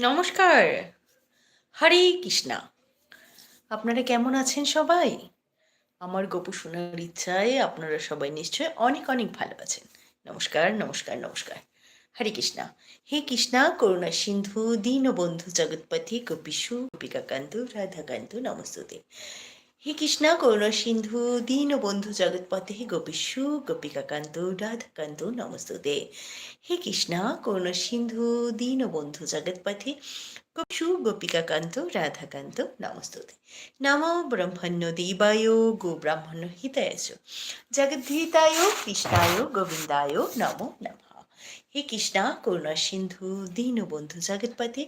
নমস্কার। হরে কৃষ্ণা। আপনারা কেমন আছেন সবাই? আমার গোপু শোনার ইচ্ছায় আপনারা সবাই নিশ্চয় অনেক অনেক ভালো আছেন। নমস্কার নমস্কার নমস্কার। হরে কৃষ্ণা। হে কৃষ্ণা, করুণা সিন্ধু, দীনবন্ধু জগৎপতি গোপীষু গোপিকাকান্ত, রাধাকান্ত, নমস্তুতে। হে কৃষ্ণা করুণা সিন্ধু দীন বন্ধু জগৎপথে গোপীষু গোপিকাকান্ত, রাধাকান্ত, নমস্তুতে। হে কৃষ্ণা করুণা সিন্ধু দীন বন্ধু জগৎপথে গোপীষু গোপিকাকান্ত, রাধাকান্ত, নমস্তুতে। নম ব্রহ্মণ্য দেবায়, গো ব্রাহ্মণ হিতায় জগদ্ধিতায়, কৃষ্ণায়, গোবিন্দায়, নমো নমঃ। হে কৃষ্ণা, করুণা সিন্ধু, দীনবন্ধু জগৎপতি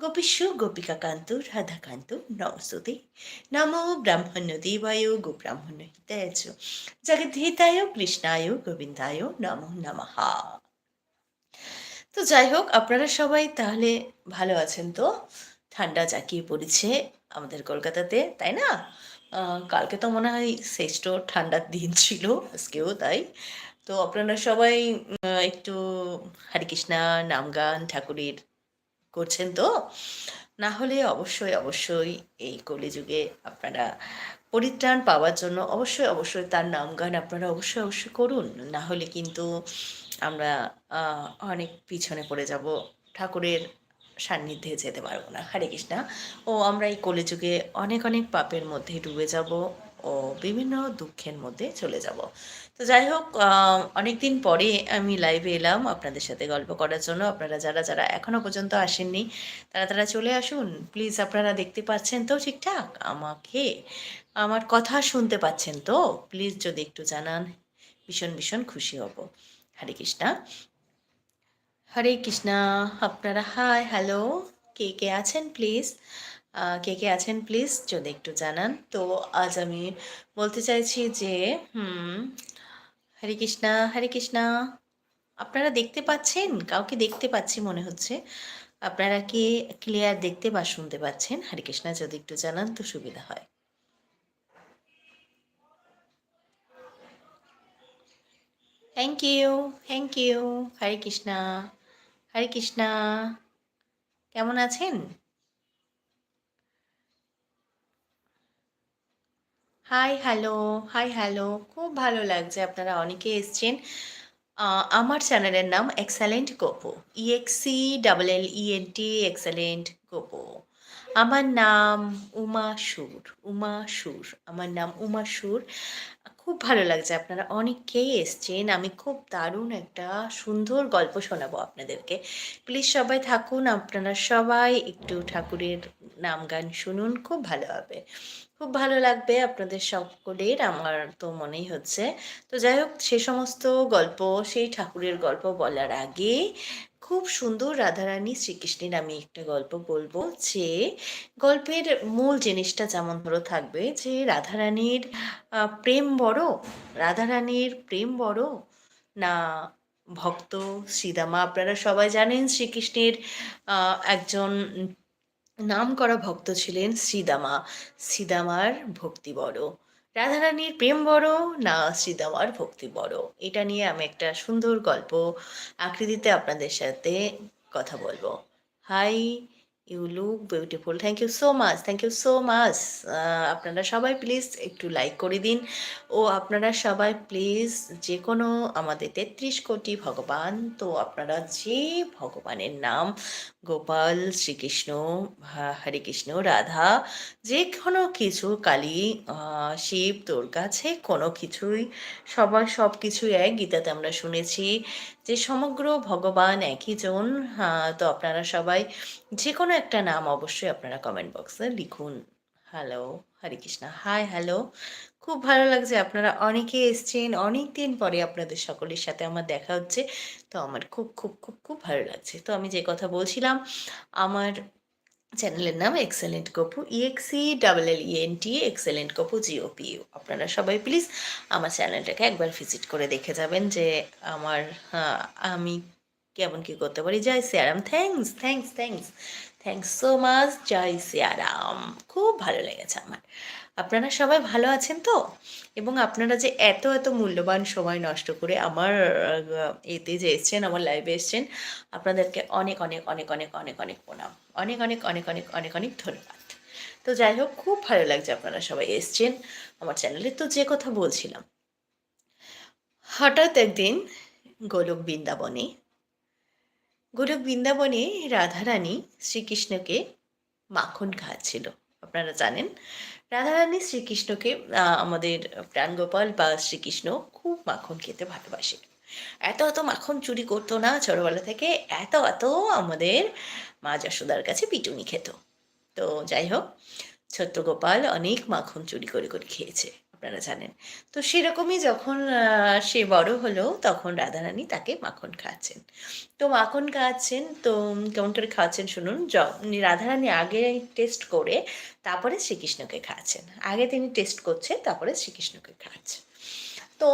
গোপীশ্ব গোপিকাকান্ত, রাধাকান্ত, নমস্তুতে। নম ব্রাহ্মণ্য দেবায় গো ব্রাহ্মণ্য হিতায়। জগদ্ধিতায়, কৃষ্ণায়, গোবিন্দায় নম নমঃ। তো যাই হোক, আপনারা সবাই তাহলে ভালো আছেন তো? ঠান্ডা জাকিয়ে পড়েছে আমাদের কলকাতাতে, তাই না? কালকে তো মনে হয় শ্রেষ্ঠ ঠান্ডার দিন ছিল, আজকেও তাই। তো আপনারা সবাই একটু হরে কৃষ্ণা নাম গান ঠাকুরের করছেন তো? না হলে অবশ্যই অবশ্যই এই কলিযুগে আপনারা পরিত্রাণ পাওয়ার জন্য অবশ্যই অবশ্যই তার নাম গান আপনারা অবশ্যই অবশ্যই করুন। না হলে কিন্তু আমরা অনেক পিছনে পড়ে যাব, ঠাকুরের সান্নিধ্যে যেতে পারব না। হরে কৃষ্ণা। ও আমরা এই কলিযুগে অনেক অনেক পাপের মধ্যে ডুবে যাব ও বিভিন্ন দুঃখের মধ্যে চলে যাব। তো যাই হোক অনেক দিন পরে আমি লাইভে এলাম আপনাদের সাথে গল্প করার জন্য। আপনারা যারা যারা এখনও পর্যন্ত আসেননি, তারা তারা চলে আসুন। প্লিজ আপনারা দেখতে পাচ্ছেন তো ঠিকঠাক? আমাকে, আমার কথা শুনতে পাচ্ছেন তো? প্লিজ যদি একটু জানান, ভীষণ ভীষণ খুশি হব। হরে কৃষ্ণা। হরে কৃষ্ণা। আপনারা হাই হ্যালো কে কে আছেন প্লিজ কে কে আছেন প্লিজ যদি একটু জানান। তো আজ আমি বলতে চাইছি যে, হুম হরে কৃষ্ণা হরে কৃষ্ণা। আপনারা দেখতে পাচ্ছেন? কাউকে দেখতে পাচ্ছি মনে হচ্ছে। আপনারা কি ক্লিয়ার দেখতে বা শুনতে পাচ্ছেন? হরে কৃষ্ণা, যদি একটু জানান তো সুবিধা হয়। Thank you thank you Hare Krishna Hare Krishna. কেমন আছেন? হাই হ্যালো হাই হ্যালো খুব ভালো লাগছে আপনারা অনেকে এসছেন। আমার চ্যানেলের নাম excellent Gopo E X C double L E N T excellent Gopo আমার নাম উমা সুর উমা সুর, আমার নাম উমা সুর। খুব ভালো লাগছে আপনারা অনেকেই এসছেন। আমি খুব দারুণ একটা সুন্দর গল্প শোনাবো আপনাদেরকে। প্লিজ সবাই থাকুন, আপনারা সবাই একটু ঠাকুরের নাম গান শুনুন, খুব ভালো হবে। খুব ভালো লাগবে আপনাদের সকলের, আমার তো মনেই হচ্ছে। তো যাই হোক সে সমস্ত গল্প, সেই ঠাকুরের গল্প বলার আগে খুব সুন্দর রাধারানী শ্রীকৃষ্ণের আমি একটা গল্প বলব যে, গল্পের মূল জিনিসটা যেমন ধরো থাকবে যে, রাধারানীর প্রেম বড়, রাধারানীর প্রেম বড় না ভক্ত শ্রীদামা আপনারা সবাই জানেন শ্রীকৃষ্ণের একজন নাম করা ভক্ত ছিলেন শ্রীদামা শ্রীদামার ভক্তি বড়। রাধারানীর প্রেম বড় না শ্রীদামার ভক্তি বড়? এটা নিয়ে আমি একটা সুন্দর গল্প আকৃতিতে আপনাদের সাথে কথা বলব। Hi you look beautiful thank you so much thank you so much আপনারা সবাই প্লিজ একটু লাইক করে দিন। ও আপনারা সবাই প্লিজ যে কোনো আমাদের তেত্রিশ কোটি ভগবান, তো আপনারা যে ভগবানের নাম গোপাল, শ্রীকৃষ্ণ হরে কৃষ্ণ, রাধা, যে কোনো কিছু, কালী শিব, দুর্গা, যে কোনো কিছুই, সবার সব কিছুই এক। গীতাতে আমরা শুনেছি যে সমগ্র ভগবান একই জন। তো আপনারা সবাই যে কোনো একটা নাম অবশ্যই আপনারা কমেন্ট বক্সে লিখুন। Hello Hare Krishna. Hi hello খুব ভালো লাগছে। আপনারা অনেকে এসছেন অনেক দিন পরে আপনাদের সকলের সাথে আমার দেখা হচ্ছে। তো আমার খুব খুব খুব খুব ভালো লাগছে। তো আমি যে কথা বলছিলাম, আমার চ্যানেলের নাম excellent Kopu E X C double L E N T excellent Kopu G O P U আপনারা সবাই প্লিজ আমার চ্যানেলটাকে একবার ভিজিট করে দেখে যাবেন যে আমার আমি কেমন কী করতে পারি। Jai Siyaram thanks thanks thanks thanks so much Jai Siyaram. খুব ভালো লেগেছে আমার। আপনারা সবাই ভালো আছেন তো? এবং আপনারা যে এত এত মূল্যবান সময় নষ্ট করে আমার এতে যে এসছেন, আমার লাইভে এসছেন, আপনাদেরকে অনেক অনেক অনেক অনেক অনেক অনেক প্রণাম। অনেক অনেক অনেক অনেক অনেক অনেক ধন্যবাদ। তো যাই হোক, খুব ভালো লাগছে আপনারা সবাই এসছেন আমার চ্যানেলে তো যে কথা বলছিলাম, হঠাৎ একদিন গোলক বৃন্দাবনে গোলক বৃন্দাবনে রাধারানী শ্রীকৃষ্ণকে মাখন খাওয়াচ্ছিল আপনারা জানেন, রাধারানী শ্রীকৃষ্ণকে আমাদের প্রাণগোপাল বা শ্রীকৃষ্ণ খুব মাখন খেতে ভালোবাসে। এত এত মাখন চুরি করতো না ছোটবেলা থেকে, এত এত আমাদের মা যশোদার কাছে পিটুনি খেত। তো যাই হোক, ছোট্ট গোপাল অনেক মাখন চুরি করে করে খেয়েছে। আপনারা জানেন। তো সেরকমই যখন সে বড় হলো, তখন রাধারানী তাকে মাখন খাওয়াচ্ছেন। তো মাখন খাওয়াচ্ছেন, তো কেমন করে খাওয়াচ্ছেন শুনুন রাধারানী আগে টেস্ট করে, তারপরে শ্রীকৃষ্ণকে খাওয়াচ্ছেন। আগে তিনি টেস্ট করছেন তারপরে শ্রীকৃষ্ণকে খাওয়াচ্ছেন। তো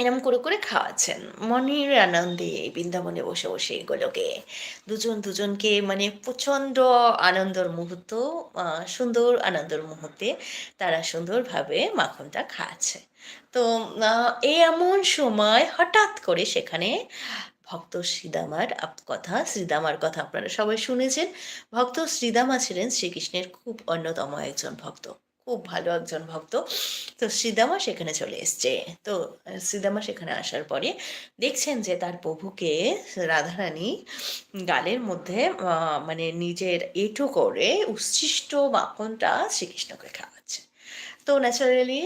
এরম করে করে খাওয়াচ্ছেন। মনের আনন্দে বৃন্দাবনে বসে বসে এগুলোকে। দুজন দুজনকে মানে প্রচণ্ড আনন্দর মুহূর্ত সুন্দর আনন্দর মুহূর্তে তারা সুন্দরভাবে মাখনটা খাচ্ছে। তো এই এমন সময় হঠাৎ করে সেখানে ভক্ত শ্রীদামার কথা শ্রীদামার কথা আপনারা সবাই শুনেছেন। ভক্ত শ্রীদামা ছিলেন শ্রীকৃষ্ণের খুব অন্যতম একজন ভক্ত। খুব ভালো একজন ভক্ত। তো শ্রীদামা সেখানে চলে এসছে। তো শ্রীদামা সেখানে আসার পরে দেখছেন যে তার প্রভুকে রাধারানী গালের মধ্যে মানে নিজের এঁটো করে উচ্ছিষ্ট মাখনটা শ্রীকৃষ্ণকে খাওয়াচ্ছে। তো ন্যাচারালি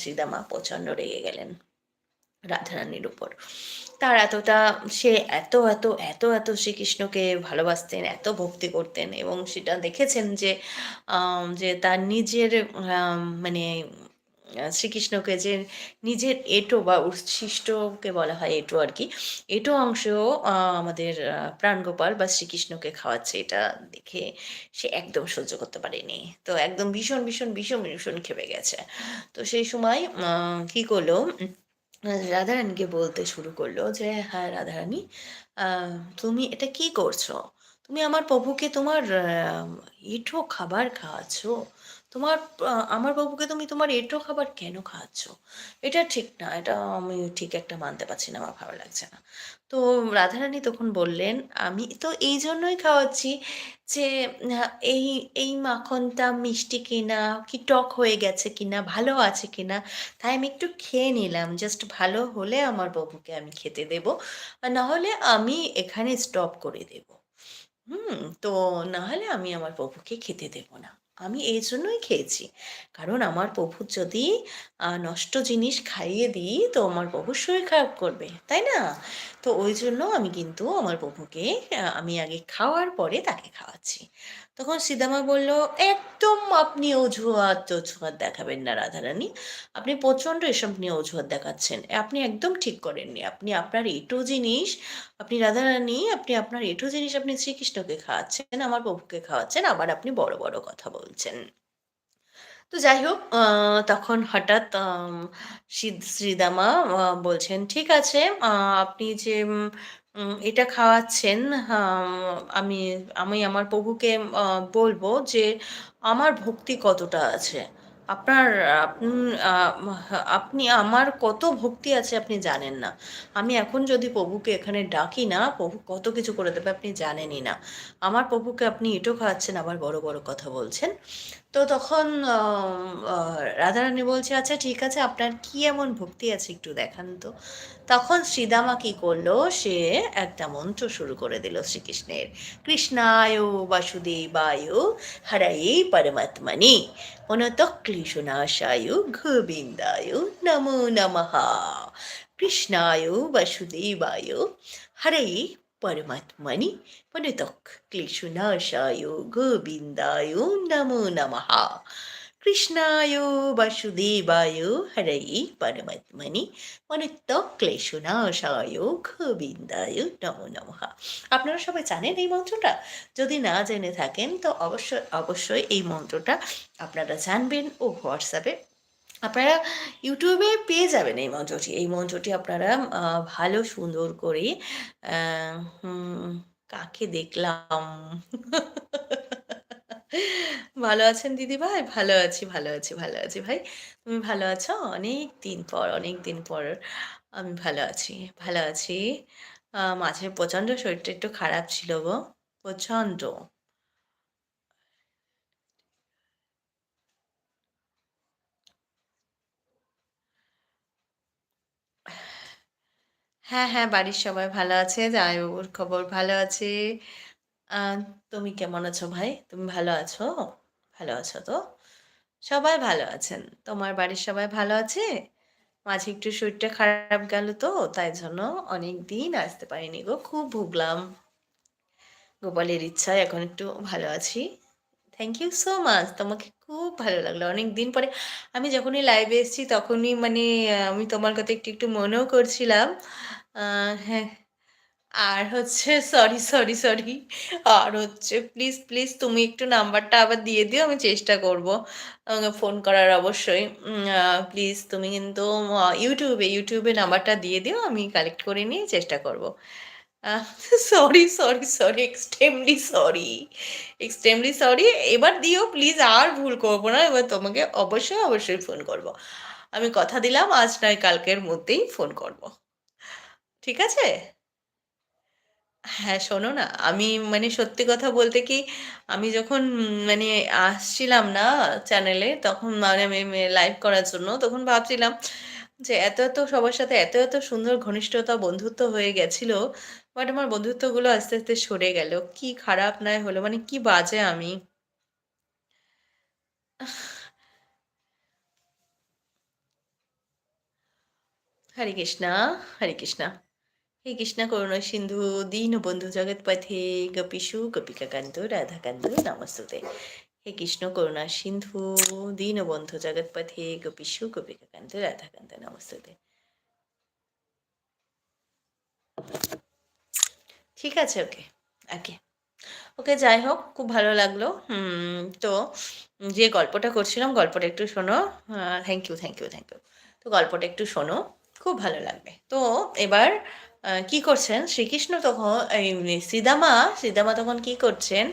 শ্রীদামা প্রচণ্ড রেগে গেলেন রাধারানীর উপর। তার এতটা, সে এত এত এত এত শ্রীকৃষ্ণকে ভালোবাসতেন, এত ভক্তি করতেন এবং সেটা দেখেছেন যে যে তার নিজের মানে শ্রীকৃষ্ণকে যে নিজের এটো বা উচ্ছিষ্টকে বলা হয় এটো আর কি, এটো অংশ আমাদের প্রাণগোপাল বা শ্রীকৃষ্ণকে খাওয়াচ্ছে, এটা দেখে সে একদম সহ্য করতে পারেনি। তো একদম ভীষণ ভীষণ ভীষণ ভীষণ খেপে গেছে। তো সেই সময় কি করল রাধারানীকে বলতে শুরু করল যে হ্যাঁ রাধারানী তুমি এটা কি করছ? তুমি আমার প্রভুকে তোমার ইঠো খাবার খাওয়াচ্ছো? তোমার আমার বাবুকে তুমি তোমার এঁঠো খাবার কেন খাওয়াচ্ছ এটা ঠিক না, এটা আমি ঠিক একটা মানতে পারছি না, আমার ভালো লাগছে না। তো রাধারানী তখন বললেন, আমি তো এই জন্যই খাওয়াচ্ছি যে এই এই মাখনটা মিষ্টি কিনা, কি টক হয়ে গেছে কিনা, ভালো আছে কিনা, তাই আমি একটু খেয়ে নিলাম জাস্ট ভালো হলে আমার বাবুকে আমি খেতে দেব না হলে আমি এখানে স্টপ করে দেব। হুম, তো না হলে আমি আমার প্রভুকে খেতে দেব না। আমি এই জন্যই খেয়েছি। কারণ আমার প্রভুর যদি নষ্ট জিনিস খাইয়ে দিই, তো আমার প্রভু শরীর খারাপ করবে, তাই না? তো ওই জন্য আমি কিন্তু আমার প্রভুকে আমি আগে খাওয়ার পরে তাকে খাওয়াচ্ছি। তখন সীতামা বলল, একদম আপনি অজুহাত অজুহাত দেখাবেন না, রাধারানী। আপনি প্রচণ্ড এসব নিয়ে অজুহাত দেখাচ্ছেন। আপনি একদম ঠিক করেননি। আপনি আপনার এটো জিনিস, আপনি রাধারানী, আপনি আপনার এঁটো জিনিস আপনি শ্রীকৃষ্ণকে খাওয়াচ্ছেন, আমার প্রভুকে খাওয়াচ্ছেন, আবার আপনি বড় বড় কথা বলছেন। তো যাই হোক তখন হঠাৎ শ্রীদামা বলছেন, ঠিক আছে আপনি যে এটা খাওয়াচ্ছেন, আমি আমি আমার প্রভুকে বলব যে আমার ভক্তি কতটা আছে? আপনার, আপনি আমার কত ভক্তি আছে আপনি জানেন না। আমি এখন যদি প্রভুকে এখানে ডাকি না প্রভু কত কিছু করে দেবে আপনি জানেনই না। আমার প্রভুকে আপনি এঁটো খাওয়াচ্ছেন, আবার বড় বড় কথা বলছেন। তো তখন রাধারানী বলছে আচ্ছা ঠিক আছে, আপনার কি এমন ভক্তি আছে একটু দেখান তো। তখন শ্রীদামা কি করল, সে একটা মন্ত্র শুরু করে দিল শ্রীকৃষ্ণের, কৃষ্ণায় বাসুদেবায় হরাই পরমাত্মনি অনত ক্লেশনাশায় গোবিন্দায় নমো নমঃ। কৃষ্ণায় বাসুদেবায় হরাই পরমাত্মনি পনতক ক্লেশনাশায় গোবিন্দায় নমো নমঃ কৃষ্ণায় বাসুদেবায় হরৈ পরমাত্মনি মনুত্তক ক্লেশনাশায় গোবিন্দায় নমো নমঃ আপনারা সবাই জানেন এই মন্ত্রটা? যদি না জেনে থাকেন, তো অবশ্যই অবশ্যই এই মন্ত্রটা আপনারা জানবেন ও হোয়াটসঅ্যাপে আপনারা ইউটিউবে পেয়ে যাবেন এই মঞ্চটি। এই মঞ্চটি আপনারা ভালো, সুন্দর করে কাকে দেখলাম? ভালো আছেন দিদি ভাই ভালো আছি ভালো আছি ভালো আছি ভাই। তুমি ভালো আছো? অনেক দিন পর, অনেক দিন পর আমি ভালো আছি ভালো আছি। মাঝে প্রচণ্ড শরীরটা একটু খারাপ ছিল গো, প্রচণ্ড। হ্যাঁ হ্যাঁ বাড়ির সবাই ভালো আছে। জামাইবাবুর খবর ভালো আছে। তুমি কেমন আছো ভাই? তুমি ভালো আছো? ভালো আছো তো? সবাই ভালো আছেন। তোমার বাড়ির সবাই ভালো আছে? মাঝে একটু শরীরটা খারাপ গেল তো, তাই জন্য অনেক দিন আসতে পারিনি গো, খুব ভুগলাম। গোপালের ইচ্ছায় এখন একটু ভালো আছি। থ্যাংক ইউ সো মাচ তোমাকে খুব ভালো লাগল। অনেক দিন পরে আমি যখনই লাইভে এসেছি, তখনই মানে আমি তোমার কথা একটু একটু মনেও করছিলাম। হ্যাঁ। আর হচ্ছে সরি সরি সরি আর হচ্ছে প্লিজ প্লিজ তুমি একটু নাম্বারটা আবার দিয়ে দিও, আমি চেষ্টা করব ফোন করার অবশ্যই। প্লিজ তুমি কিন্তু ইউটিউবে ইউটিউবে নাম্বারটা দিয়ে দিও, আমি কালেক্ট করে নিয়ে চেষ্টা করব। Sorry sorry sorry extremely sorry extremely sorry এবার দিও প্লিজ আর ভুল করব না, এবার তোমাকে অবশ্যই অবশ্যই ফোন করব। আমি কথা দিলাম, আজ নয়, কালকের মধ্যেই ফোন করব। ঠিক আছে হ্যাঁ, শোনো না, আমি মানে সত্যি কথা বলতে কি, আমি যখন মানে আসছিলাম না চ্যানেলে, তখন মানে আমি লাইভ করার জন্য, তখন ভাবছিলাম যে এত, এত সবার সাথে এত, এত সুন্দর ঘনিষ্ঠতা, বন্ধুত্ব হয়ে গেছিল। বাট আমার বন্ধুত্বগুলো আস্তে, আস্তে সরে গেল। কি খারাপ নয় হলো, মানে কি বাজে আমি। হরে কৃষ্ণা, হরে কৃষ্ণা। হে কৃষ্ণ করুণা সিন্ধু দীন দীনবন্ধু জগৎপথে গোপীষু গোপিকাকান্ত রাধাকান্ত নমস্তুতে। হে কৃষ্ণ করুণা সিন্ধু দীন দীনবন্ধু জগৎপথে গোপীষু গোপিকাকান্ত রাধাকান্ত নমস্তুতে। ঠিক আছে ওকে ওকে ওকে যাই হোক খুব ভালো লাগল। হুম, তো যে গল্পটা করছিলাম গল্পটা একটু শোনো। Thank you thank you thank you তো গল্পটা একটু শোনো খুব ভালো লাগবে। তো এবার কি করছেন? শ্রীকৃষ্ণ তখন এই শ্রীদামা শ্রীদামা তখন কি করছেন?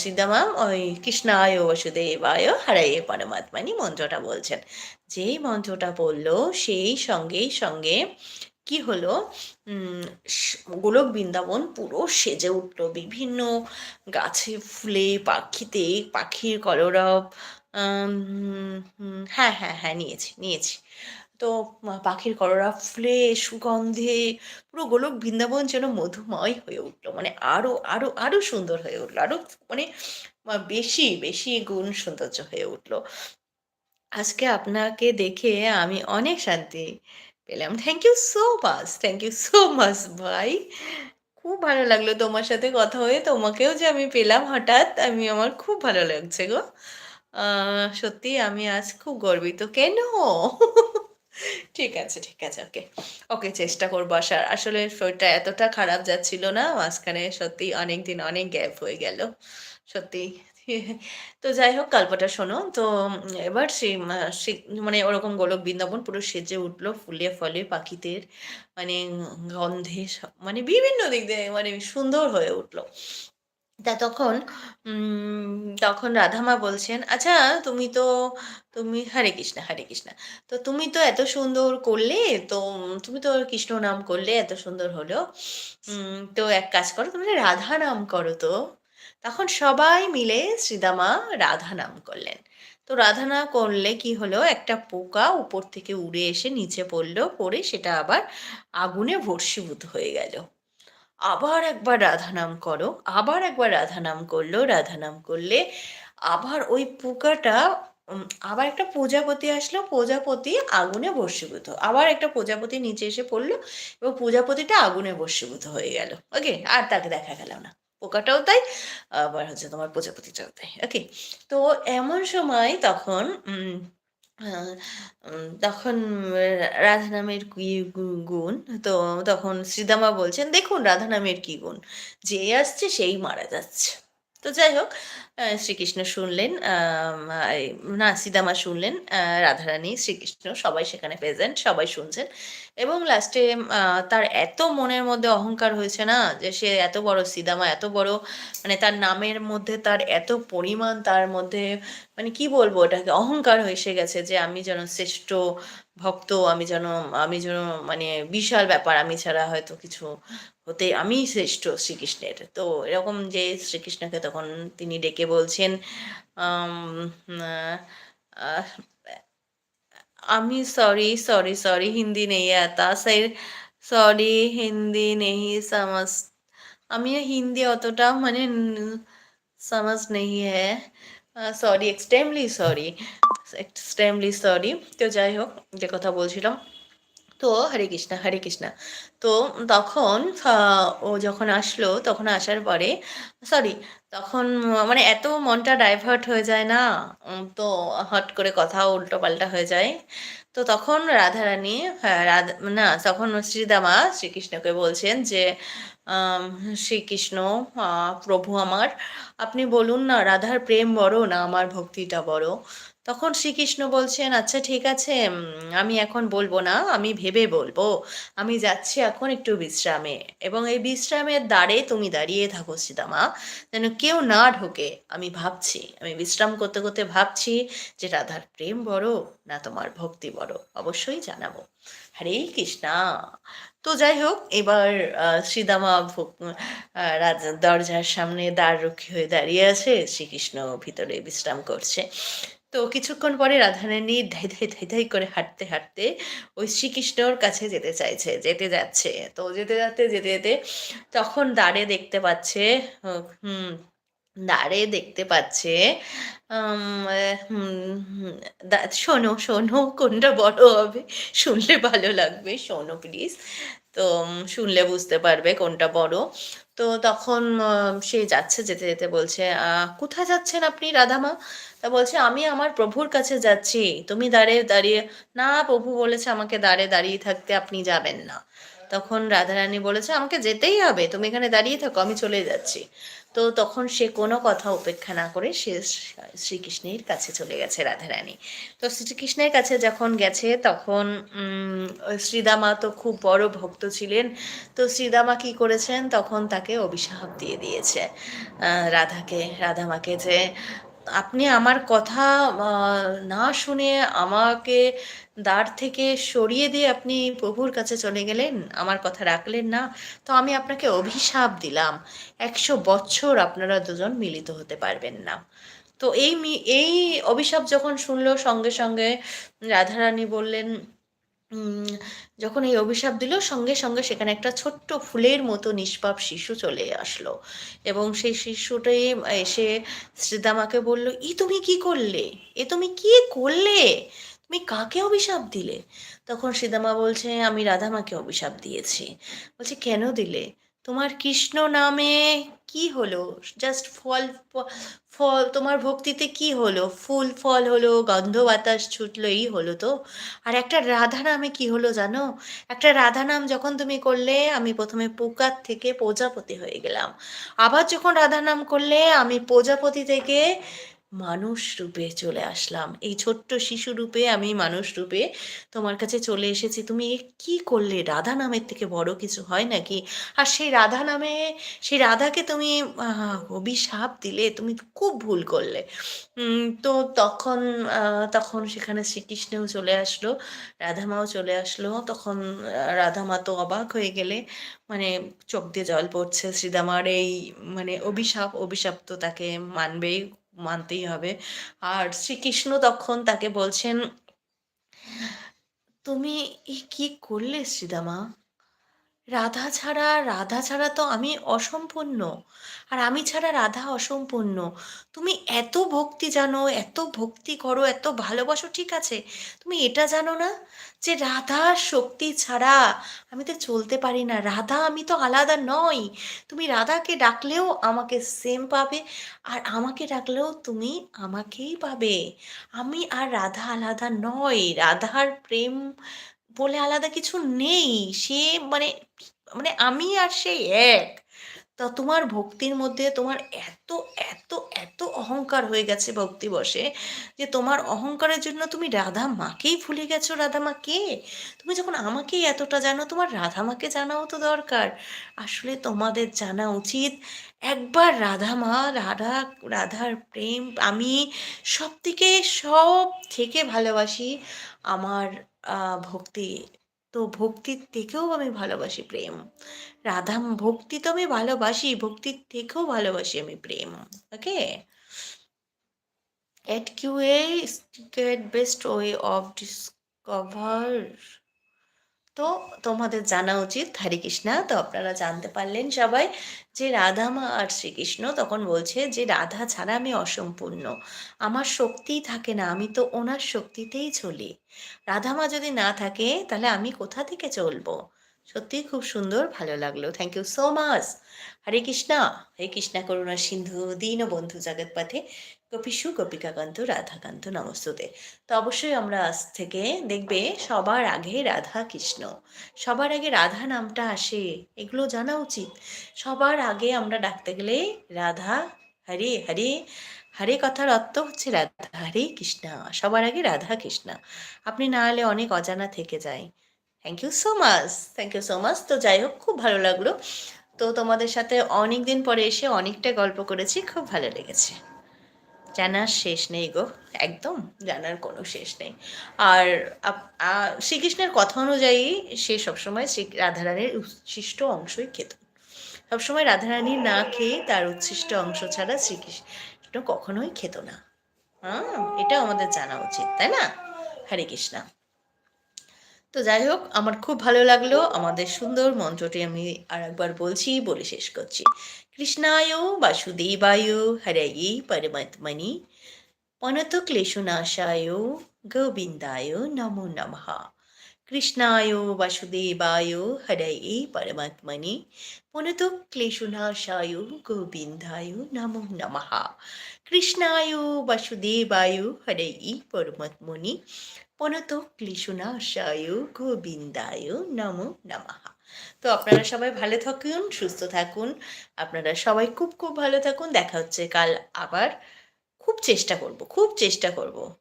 শ্রীদামা ওই কৃষ্ণায় বসুদেবায় হারায়ে পরমাত্মানি মন্ত্রটা বলছেন। যেই মন্ত্রটা বলল, সেই সঙ্গেই সঙ্গে কি হলো? গোলক বৃন্দাবন পুরো সেজে উঠল। বিভিন্ন গাছে ফুলে, পাখিতে, পাখির কলরব হ্যাঁ হ্যাঁ হ্যাঁ নিয়েছি নিয়েছি। তো পাখির কলরব ফুলে, সুগন্ধে পুরো গোলক বৃন্দাবন যেন মধুময় হয়ে উঠল। মানে আরও আরও আরও সুন্দর হয়ে উঠল। আরও মানে বেশি বেশি গুণ সৌন্দর্য হয়ে উঠল। আজকে আপনাকে দেখে আমি অনেক শান্তি পেলাম। Thank you so much thank you so much ভাই। খুব ভালো লাগল তোমার সাথে কথা হয়ে। তোমাকেও যে আমি পেলাম হঠাৎ, আমি, আমার খুব ভালো লাগছে গো। সত্যি আমি আজ খুব গর্বিত। কেন? ঠিক আছে ঠিক আছে ওকে ওকে চেষ্টা করব আসার। আসলে শরীরটা এতটা খারাপ যাচ্ছিল না, মাঝখানে সত্যি অনেক দিন অনেক গ্যাপ হয়ে গেল। সত্যি। তো যাই হোক, গল্পটা শোনো। তো এবার সেই মানে ওরকম গোলক বৃন্দাবন পুরো সেজে উঠল ফুলে ফলে পাখিদের। মানে গন্ধে মানে বিভিন্ন দিক দিয়ে মানে সুন্দর হয়ে উঠল। তা তখন তখন রাধামা বলছেন আচ্ছা তুমি তো, তুমি হরে কৃষ্ণ হরে কৃষ্ণ। তো তুমি তো এত সুন্দর করলে, তো তুমি তো কৃষ্ণ নাম করলে এত সুন্দর হলো। তো এক কাজ করো, তুমি রাধা নাম করো তো। তখন সবাই মিলে শ্রীদামা রাধা নাম করলেন। তো রাধা নাম করলে কি হলো? একটা পোকা উপর থেকে উড়ে এসে নিচে পড়ল, পড়ে সেটা আবার আগুনে ভর্ষীভূত হয়ে গেল। আবার একবার রাধা নাম করো, আবার একবার রাধা নাম করল, রাধা নাম করলে আবার ওই পোকাটা আবার একটা প্রজাপতি আসলো, প্রজাপতি আগুনে ভস্মীভূত আবার একটা প্রজাপতি নিচে এসে পড়ল, এবং প্রজাপতিটা আগুনে ভস্মীভূত হয়ে গেল। ওকে আর তাকে দেখা গেল না। পোকাটাও তাই, আবার হচ্ছে তোমার প্রজাপতিটাও তাই। ওকে তো এমন সময় তখন তখন রাধা নামের কি গুণ? তো তখন শ্রীদামা বলছেন, দেখুন রাধা নামের কি গুণ। যে আসছে সেই মারা যাচ্ছে। তো যাই হোক শ্রীকৃষ্ণ শুনলেন না সীতামা শুনলেন রাধারানী শ্রীকৃষ্ণ সবাই সেখানে প্রেজেন্ট সবাই শুনছেন। এবং লাস্টে তার এত মনের মধ্যে অহংকার হয়েছে না, যে সে এত বড় সীতামা এত বড় মানে তার নামের মধ্যে তার এত পরিমাণ তার মধ্যে মানে কি বলব ওটাকে অহংকার এসে গেছে যে আমি যেন শ্রেষ্ঠ ভক্ত, আমি যেন আমি যেন মানে বিশাল ব্যাপার, আমি ছাড়া হয়তো কিছু হতে আমি শ্রেষ্ঠ শ্রীকৃষ্ণের। তো এরকম যে শ্রীকৃষ্ণকে তখন তিনি ডেকে বলছেন আম, আহ, আহ, আমি সরি সরি सॉरी हिंदी नहीं आता सर সরি হিন্দি নেই समझ আমি হিন্দি অতটা মানে समझ नहीं है sorry extremely sorry extremely sorry তো যাই হোক যে কথা বলছিলাম তো হরে কৃষ্ণ হরে কৃষ্ণ। তো তখন ও যখন আসলো, তখন আসার পরে সরি তখন মানে এত মনটা ডাইভার্ট হয়ে যায় না তো হট করে কথা উল্টো পাল্টা হয়ে যায়। তো তখন রাধারানী হ্যাঁ রাধা, না, তখন শ্রীদামা শ্রীকৃষ্ণকে বলছেন যে শ্রীকৃষ্ণ প্রভু আমার, আপনি বলুন না, রাধার প্রেম বড় না আমার ভক্তিটা বড়? তখন শ্রীকৃষ্ণ বলছেন আচ্ছা ঠিক আছে আমি এখন বলব না, আমি ভেবে বলব। আমি যাচ্ছি এখন একটু বিশ্রামে। এবং এই বিশ্রামের দ্বারে তুমি দাঁড়িয়ে থাকো, সীতামা। যেন কেউ না ঢোকে। আমি ভাবছি, আমি বিশ্রাম করতে করতে ভাবছি যে রাধার প্রেম বড়, না তোমার ভক্তি বড়। অবশ্যই জানাব। হরে কৃষ্ণা। তো যাই হোক, এবার শ্রীদামা দরজার সামনে দ্বার রক্ষী হয়ে দাঁড়িয়ে আছে। শ্রীকৃষ্ণ ভিতরে বিশ্রাম করছে। তো কিছুক্ষণ পরে রাধারানী ধাই ধাই ধাই ধাই করে হাঁটতে হাঁটতে ওই শ্রীকৃষ্ণর কাছে যেতে চাইছে, যেতে যাচ্ছে। তো যেতে যেতে যেতে যেতে তখন দাঁড়ে দেখতে পাচ্ছে হুম, দ্বারে দেখতে পাচ্ছে শোনো শোনো, কোনটা বড় হবে? শুনলে ভালো লাগবে, শোনো প্লিজ তো শুনলে বুঝতে পারবে কোনটা বড়। তো তখন সে যাচ্ছে, যেতে যেতে বলছে কোথায় যাচ্ছেন আপনি রাধামা? তা বলছে, আমি আমার প্রভুর কাছে যাচ্ছি। তুমি দাঁড়িয়ে দাঁড়িয়ে না, প্রভু বলেছে আমাকে দাঁড়ে দাঁড়িয়ে থাকতে আপনি যাবেন না। তখন রাধারানী বলেছে, আমাকে যেতেই হবে, তুমি এখানে দাঁড়িয়ে থাকো, আমি চলে যাচ্ছি। তো তখন সে কোনো কথা উপেক্ষা না করে সে শ্রীকৃষ্ণের কাছে চলে গেছে রাধারানী। তো শ্রীকৃষ্ণের কাছে যখন গেছে, তখন শ্রীদামা তো খুব বড় ভক্ত ছিলেন। তো শ্রীদামা কি করেছেন? তখন তাকে অভিশাপ দিয়ে দিয়েছে রাধাকে, রাধামাকে যে আপনি আমার কথা না শুনে আমাকে দ্বার থেকে সরিয়ে দিয়ে আপনি প্রভুর কাছে চলে গেলেন, আমার কথা রাখলেন না, তো আমি আপনাকে অভিশাপ দিলাম। একশো বছর আপনারা দুজন মিলিত হতে পারবেন না। তো এই এই অভিশাপ যখন শুনলো, সঙ্গে সঙ্গে রাধারানী বললেন যখন এই অভিশাপ দিল, সঙ্গে সঙ্গে সেখানে একটা ছোট্ট ফুলের মতো নিষ্পাপ শিশু চলে আসলো। এবং সেই শিশুটাই এসে শ্রীদামাকে বলল, ই তুমি কি করলে? এ তুমি কি করলে? তুমি কাকে অভিশাপ দিলে? তখন শ্রীদামা বলছে, আমি রাধামাকে অভিশাপ দিয়েছি। বলছে, কেন দিলে? তোমার কৃষ্ণ নামে কি হলো? জাস্ট ফল ফল, তোমার ভক্তিতে কি হলো? ফুল, ফল হলো, গন্ধ, বাতাস ছুটলো, এই হলো তো। আর একটা রাধা নামে কি হলো জানো? একটা রাধা নাম যখন তুমি করলে, আমি প্রথমে পোকার থেকে প্রজাপতি হয়ে গেলাম। আবার যখন রাধা নাম করলে, আমি প্রজাপতি থেকে মানুষ রূপে চলে আসলাম। এই ছোট্ট শিশু রূপে আমি মানুষ রূপে তোমার কাছে চলে এসেছি। তুমি কি করলে? রাধা নামের থেকে বড় কিছু হয় নাকি? আর সেই রাধা নামে, সেই রাধাকে তুমি অভিশাপ দিলে তুমি খুব ভুল করলে। তো তখন তখন সেখানে শ্রীকৃষ্ণও চলে আসলো, রাধামাও চলে আসলো। তখন রাধা মা তো অবাক হয়ে গেলে মানে চোখ দিয়ে জল পড়ছে। শ্রীদামার এই মানে অভিশাপ অভিশাপ তো তাকে মানবেই মানতেই হবে। আর শ্রীকৃষ্ণ তখন তাকে বলছেন তুমি কি করলে শ্রীদামা রাধা ছাড়া রাধা ছাড়া তো আমি অসম্পূর্ণ। আর আমি ছাড়া রাধা অসম্পূর্ণ। তুমি এত ভক্তি জানো, এত ভক্তি করো, এত ভালোবাসো, ঠিক আছে? তুমি এটা জানো না? যে রাধার শক্তি ছাড়া আমি তো চলতে পারি না। রাধা আমি তো আলাদা নই। তুমি রাধাকে ডাকলেও আমাকে সেম পাবে, আর আমাকে ডাকলেও তুমি আমাকেই পাবে। আমি আর রাধা আলাদা নয় রাধার প্রেম বলে আলাদা কিছু নেই। সে মানে মানে আমি আর সে এক। তা তোমার ভক্তির মধ্যে তোমার এত এত এত অহংকার হয়ে গেছে ভক্তি বসে যে তোমার অহংকারের জন্য তুমি রাধা মাকেই ভুলে গেছো। রাধা মাকে তুমি যখন আমাকেই এতটা জানো, তোমার রাধা মাকে জানাও তো দরকার। আসলে তোমাদের জানা উচিত, একবার রাধা মা, রাধা, রাধার প্রেম আমি সব থেকে সব থেকে ভালোবাসি। আমার ভক্তি। তো ভক্তির থেকেও আমি ভালোবাসি প্রেম। রাধা, ভক্তি তো আমি ভালোবাসি, ভক্তির থেকেও ভালোবাসি আমি প্রেম। Okay? At Q a best way of discover তো তোমাদের জানা উচিত, হরে তো আপনারা জানতে পারলেন সবাই যে রাধা মা আর শ্রীকৃষ্ণ তখন বলছে যে, রাধা ছাড়া আমি অসম্পূর্ণ। আমার শক্তিই থাকে না, আমি তো ওনার শক্তিতেই চলি। রাধা মা যদি না থাকে, তাহলে আমি কোথা থেকে চলবো? সত্যিই খুব সুন্দর, ভালো লাগল। Thank you so much Hare Krishna. Hare Krishna করুণা সিন্ধু, দীন বন্ধু জগৎপথে গোপীষু গোপিকাকান্ত রাধাকান্ত নমস্তুতে। তো অবশ্যই আমরা আজ থেকে দেখবে সবার আগে রাধা কৃষ্ণ। সবার আগে রাধা নামটা আসে, এগুলো জানা উচিত। সবার আগে আমরা ডাকতে গেলে রাধা, হরে হরে হরে কথার অর্থ হচ্ছে রাধা, হরে কৃষ্ণা। সবার আগে রাধা কৃষ্ণা। আপনি না হলে অনেক অজানা থেকে যায়। Thank you so much thank you so much তো যাই হোক, খুব ভালো লাগল। তো তোমাদের সাথে অনেক দিন পরে এসে অনেকটা গল্প করেছি, খুব ভালো লেগেছে। জানার শেষ নেই গো, একদম জানার কোনো শেষ নেই। আর শ্রীকৃষ্ণের কথা অনুযায়ী সে সবসময় শ্রী, রাধারানীর উচ্ছিষ্ট অংশই খেত সবসময় রাধারানী না খেয়ে তার উচ্ছিষ্ট অংশ ছাড়া শ্রীকৃষ্ণ কখনোই খেত না। হ্যাঁ এটা আমাদের জানা উচিত, তাই না? হরে কৃষ্ণা। তো যাই হোক, আমার খুব ভালো লাগল। আমাদের সুন্দর মন্ত্রটি আমি আর একবার বলছি, বলে শেষ করছি। কৃষ্ণায় বাসুদেবায় হরয়ে পরমাত্মনি পনত ক্লেশনাশায় গোবিন্দায় নমো নমঃ। কৃষ্ণায় বাসুদেবায় হরয়ে পরমাত্মনি পনত ক্লেশনাশায় গোবিন্দায় নমো নমঃ। কৃষ্ণায় বাসুদেবায় হরয়ে পরমাত্মনি পনত ক্লেশনাশায় গোবিন্দায় নমো নমঃ। তো আপনারা সবাই ভালো থাকুন, সুস্থ থাকুন। আপনারা সবাই খুব খুব ভালো থাকুন। দেখা হচ্ছে কাল আবার। খুব চেষ্টা করব, খুব চেষ্টা করব।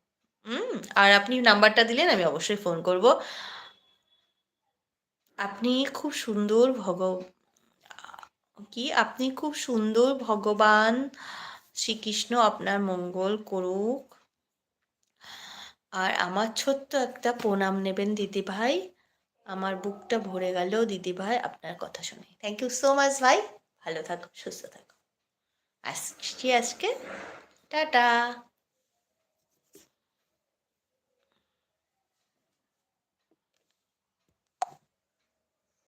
হুম, আর আপনি নাম্বারটা দিলেন, আমি অবশ্যই ফোন করব। আপনি খুব সুন্দর ভগ, কি? আপনি খুব সুন্দর ভগবান শ্রীকৃষ্ণ আপনার মঙ্গল করুক। আর আমার ছোট্ট একটা প্রণাম নেবেন দিদি ভাই। আমার বুকটা ভরে গেল দিদি ভাই আপনার কথা শুনে। থ্যাংক ইউ সো মাচ ভাই। ভালো থাকো সুস্থ থাকো আসছি আজকে। টাটা।